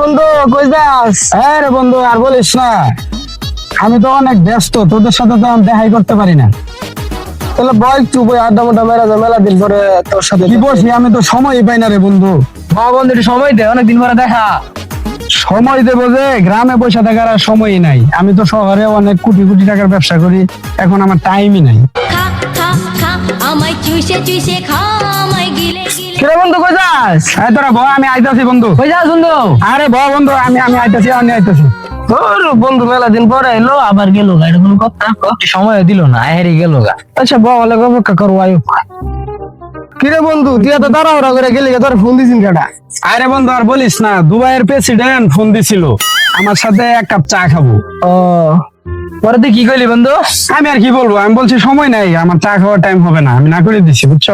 বন্ধু কই যাস? হ্যাঁ রে বন্ধু আর বলিস না। আমি তো অনেক ব্যস্ত তোদের সাথে তো দেখাই করতে পারি না। তাহলে বল একটু বই আড্ডা মোটা মেলা যা মেলা দিন পরে তোর সাথে কি বসি আমি তো সময়ই পাই না রে বন্ধু। বাবা বন্ধু সময় দে অনেকদিন পরে দেখা। সময় দেবো যে গ্রামে বসে থাকার আর সময়ই নাই। আমি তো শহরে অনেক কোটি কোটি টাকার ব্যবসা করি এখন আমার টাইমই নাই। আমায় চুষে চুষে খা আমায় গিলে গিলে। কিরে বন্ধু কই যাস? হ্যাঁ তোরা ভ আমি আইতাছি বন্ধু। কই যাস বন্ধু? আরে ভ বন্ধু আমি আমি আইতাছি আমি আইতাছি। তোর বন্ধু মেলা দিন পরে এলো আবার গেল গা এটা কোনো কথা? সময় দিল না হেরে গেল গা। আচ্ছা বলে অপেক্ষা করব আয়ু। কিরে বন্ধু তুই এত তাড়াহুড়া করে গেলি তোর ফোন দিছিস কাটা আরে বন্ধু আর বলিস না দুবাইয়ের প্রেসিডেন্ট ফোন দিছিল আমার সাথে এক কাপ চা খাব। ও পরে তুই কি কইলি বন্ধু? আমি আর কি বলব? আমি বলছি সময় নাই আমার চা খাওয়ার টাইম হবে না আমি না করে দিচ্ছি বুঝছ?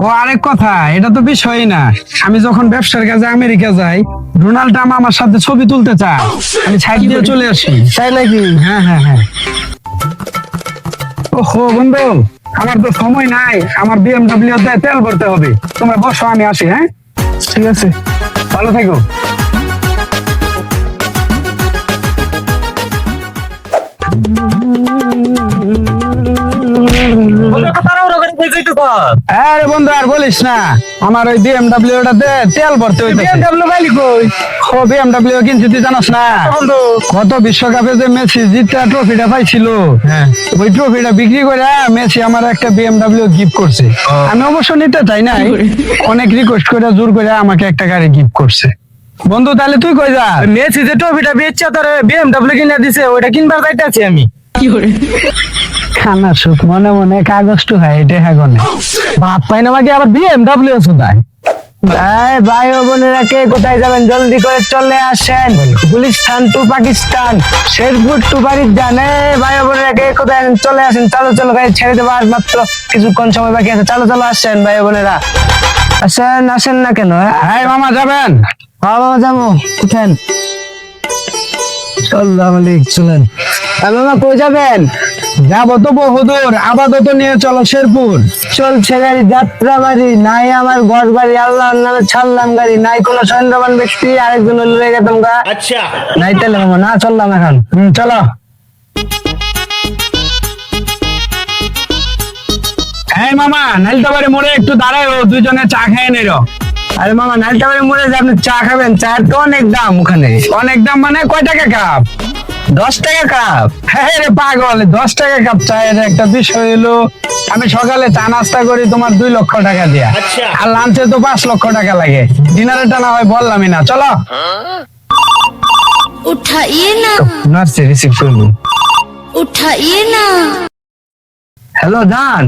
ও আরেক কথা এটা তো বিষয়ই না। আমি যখন ব্যবসার কাজে আমেরিকা যাই ডোনাল্ড ট্রাম্প আমার সাথে ছবি তুলতে চায়। আমি ছাইড দিয়ে চলে আসি। তাই নাকি? হ্যাঁ হ্যাঁ হ্যাঁ। ওহো বন্ধু আমার তো সময় নাই আমার বিএমডব্লিউ তেল ভরতে হবে। তোমরা বসো আমি আসি হ্যাঁ? ঠিক আছে। ভালো থেকো। আরে বন্ধু আর বলিস না। আমার ওই বিএমডব্লিউ তেল ভরতে হইতেছে। বিএমডব্লিউ গালি কই? ও বিএমডব্লিউ কিনছি তুই জানাস না? বন্ধু। গত বিশ্বকাপে যে মেসি জিতটা ট্রফিটা পাইছিল হ্যাঁ। ওই ট্রফিটা বিক্রি করে মেসি আমার একটা বিএমডব্লিউ গিফট করছে। আমি অবশ্য নিতে চাই নাই। অনেক রিকোয়েস্ট করে জোর করে আমাকে একটা গাড়ি গিফট করছে। বন্ধু তাহলে তুই কই যা? মেসি যে ট্রফিটা বেচছে তোর বিএমডব্লিউ কিনে দিছে ওইটা কিনবার যাইতাছি আমি। কি করে খানা সুখ মনে মনে কাগজ টু হয় এটা হাগনে বাপ পাই না আমাকে আবার বিএমডব্লিউ শুধায় এই ভাই ও বোনেরা কে কোথায় যাবেন? জলদি করে চলে আসেন। গুলিস্তান টু পাকিস্তান শেরপুর টু বারিদান এই ভাই ও বোনেরা কে কোথায় আছেন? চলে আসেন চলো চলো গাড়ি ছেড়ে দেবো আর মাত্র কিছুক্ষণ সময় বাকি আছে। চলো চলো আসেন ভাই ও বোনেরা। আসেন আসেন না কেন? হ্যাঁ মামা যাবেন? হ্যাঁ বাবা যাব উঠেন। সাল্লাম আলাইক চলেন। হ্যাঁ মামা কই যাবেন? যাব তো বহুদূর আপাতত নিয়ে চলো শেরপুর। চলছে গাড়ি যাত্রা বাড়ি নাই আমার ঘর বাড়ি আল্লাহর নামে ছাড়লাম গাড়ি নাই কোনো সৈন্যবান ব্যক্তি আরেকজন লয়ে গেতাম গা। আচ্ছা। নাই তাহলে মামা না চললাম এখন। হুম চলো। এই মামা নাইলতাবাড়ি মোড়ে একটু দাঁড়ায় দুজনে চা খেয়ে নিল আরে মামা নাইলটা বাড়ি মরে যে আপনি চা খাবেন? চায়ের তো অনেক দাম ওখানে। অনেক দাম মানে কয় টাকা কাপ? দশ টাকা কাপ। হ্যাঁ রে পাগল দশ টাকা কাপ চায়ের একটা বিষয় হলো আমি সকালে চা নাস্তা করি তোমার দুই লক্ষ টাকা দিয়া। আর লাঞ্চে তো পাঁচ লক্ষ টাকা লাগে। ডিনারেরটা না হয় বললামই না চলো। উঠাইয়ে না। নার্সে রিসিভ করব উঠাইয়ে না। হ্যালো জান।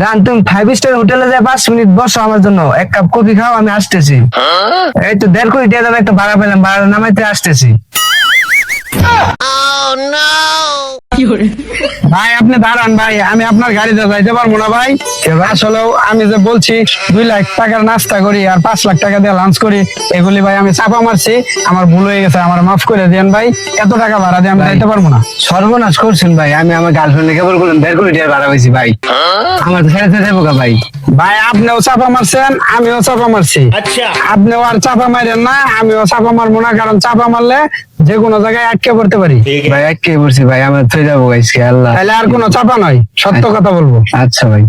জান তুমি ফাইভ স্টার হোটেলে যাই পাঁচ মিনিট বসো আমার জন্য। এক কাপ কফি খাও আমি আসতেছি। এই তো দেড় কোটি টাকা দাম একটা ভাড়া পেলাম ভাড়া নামাইতে আসতেছি। ভাই আপনি দাঁড়ান ভাই আমি আপনার গাড়িতে যাইতে পারব না ভাই। আসলেও আমি যে বলছি দুই লাখ টাকার নাস্তা করি আর পাঁচ লাখ টাকা দিয়ে লাঞ্চ করি এগুলি ভাই আমি চাপা মারছি আমার ভুল হয়ে গেছে আমার মাফ করে দেন ভাই। এত টাকা ভাড়া দিয়ে আমি যাইতে পারব না। সর্বনাশ করছেন ভাই আমি আমার গার্লফ্রেন্ডে কেবল করলাম দেড় কোটি টাকা ভাড়া হয়েছি ভাই। আমার তো ছেড়ে দেবো গা ভাই। ভাই আপনিও চাপা মারছেন আমিও চাপা মারছি। আপনিও আর চাপা মারেন না আমিও চাপা মারবো না কারণ চাপা মারলে যে কোনো জায়গায় আটকে পড়তে পারি। ভাই আটকে পড়ছি ভাই আমরা থয়ে যাব গাইছি আল্লাহ। তাহলে আর কোনো চাপা নয় সত্য কথা বলব। আচ্ছা ভাই।